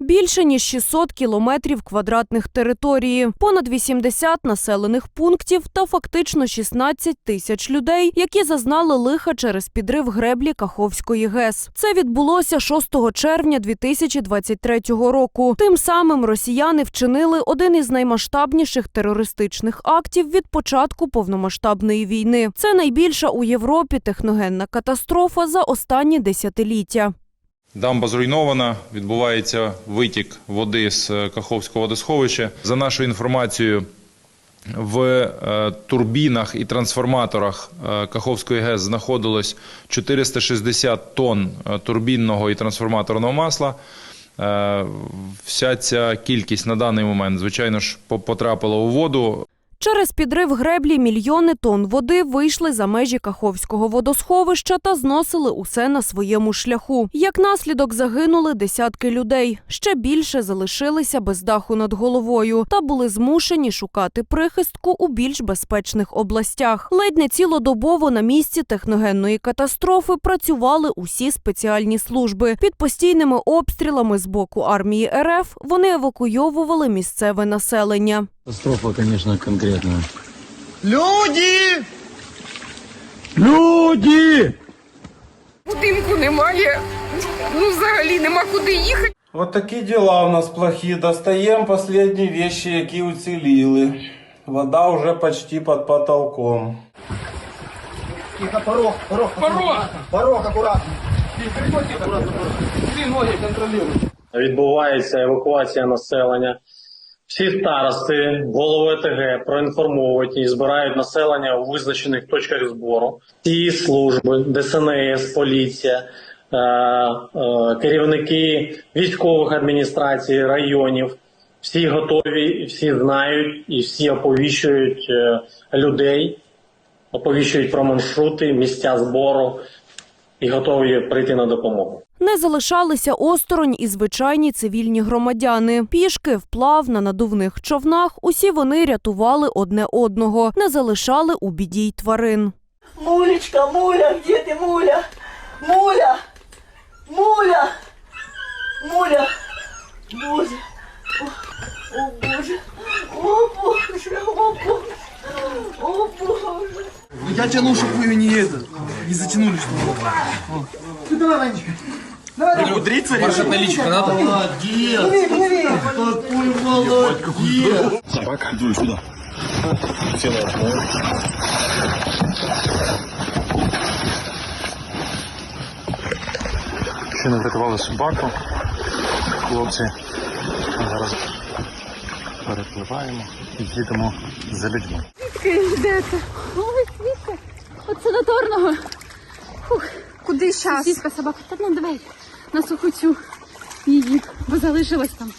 Більше ніж 600 кілометрів квадратних території, понад 80 населених пунктів та фактично 16 тисяч людей, які зазнали лиха через підрив греблі Каховської ГЕС. Це відбулося 6 червня 2023 року. Тим самим росіяни вчинили один із наймасштабніших терористичних актів від початку повномасштабної війни. Це найбільша у Європі техногенна катастрофа за останні десятиліття. Дамба зруйнована, відбувається витік води з е, Каховського водосховища. За нашою інформацією, в е, турбінах і трансформаторах е, Каховської ГЕС знаходилось 460 тонн турбінного і трансформаторного масла. Вся ця кількість на даний момент, звичайно ж, потрапила у воду. Через підрив греблі мільйони тонн води вийшли за межі Каховського водосховища та зносили усе на своєму шляху. Як наслідок загинули десятки людей. Ще більше залишилися без даху над головою та були змушені шукати прихистку у більш безпечних областях. Ледь не цілодобово на місці техногенної катастрофи працювали усі спеціальні служби. Під постійними обстрілами з боку армії РФ вони евакуйовували місцеве населення. Катастрофа, конечно, конкретная. Люди! Люди! Будинку немає, ну взагалі нема куди їхати. Вот такі діла у нас плохі. Достаємо последні вещи, які уціліли. Вода вже почти під потолком. Порог! Порог акуратно. відбувається евакуація населення. Всі старости, голови ОТГ проінформовують і збирають населення у визначених точках збору. Всі служби, ДСНС, поліція, е, е, керівники військових адміністрацій, районів. Всі готові, всі знають і всі оповіщують е, людей, оповіщують про маршрути, місця збору і готові прийти на допомогу. Не залишалися осторонь і звичайні цивільні громадяни. Пішки, вплав на надувних човнах. Усі вони рятували одне одного, не залишали у біді й тварин. Мулечка, Муля, где ты, Муля? Муля! Муля! Муля! Боже! О, о Боже! О Боже! О Боже! О Боже! Я тянул, чтобы вы не это, не затянули, чтобы... Ты давай, Ванечка. Давай, давай. Мудриться Маршат наличка надо? Молодец! Плыви, плыви! Какой молодец! Собака, иди сюда. Села. Ще не врятували собаку. Хлопці зараз перепливаємо і їдемо за людьми. йдете? Ой, звідки? От санаторного. Фух. Куди зараз? Сусідка собака. Та ну давай На суху цю її, бо залишилась там.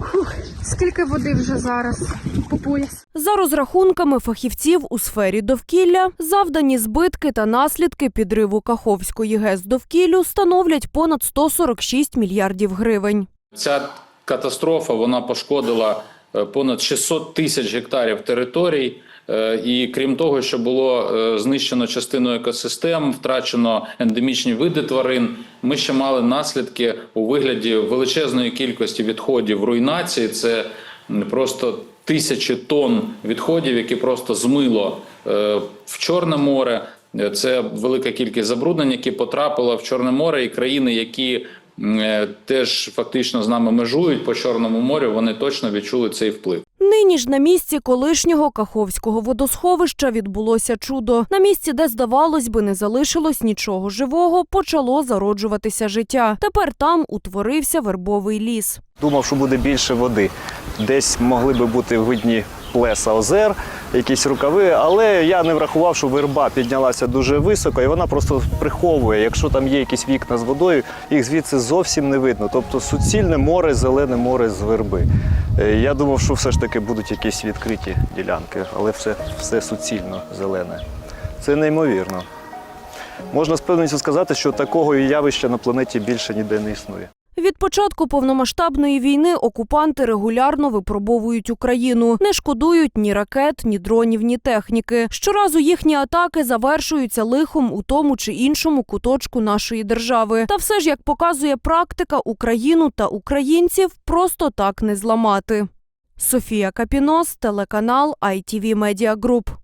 Фух. Скільки води вже зараз по пояс? За розрахунками фахівців у сфері довкілля, завдані збитки та наслідки підриву Каховської ГЕС довкіллю становлять понад 146 мільярдів гривень. Ця катастрофа вона пошкодила е, понад 600 тисяч гектарів територій. Е, І крім того, що було е, знищено частину екосистем, втрачено ендемічні види тварин. Ми ще мали наслідки у вигляді величезної кількості відходів руйнації. Це просто тисячі тонн відходів, які просто змило е, в Чорне море. Це велика кількість забруднень, які потрапили в Чорне море, і країни, які теж фактично з нами межують по Чорному морю, вони точно відчули цей вплив. Нині ж на місці колишнього Каховського водосховища відбулося чудо. На місці, де, здавалось би, не залишилось нічого живого, почало зароджуватися життя. Тепер там утворився вербовий ліс. Думав, що буде більше води. Десь могли би бути видні плеса озер, якісь рукави, але я не врахував, що верба піднялася дуже високо і вона просто приховує. Якщо там є якісь вікна з водою, їх звідси зовсім не видно. Тобто суцільне море, зелене море з верби. Е, Я думав, що все ж таки будуть якісь відкриті ділянки, але все, все суцільно зелене. Це неймовірно. Можна з певністю сказати, що такого явища на планеті більше ніде не існує. Від початку повномасштабної війни окупанти регулярно випробовують Україну, не шкодують ні ракет, ні дронів, ні техніки. Щоразу їхні атаки завершуються лихом у тому чи іншому куточку нашої держави. Та все ж, як показує практика, Україну та українців просто так не зламати. Софія Капінос, телеканал ITV Media Group.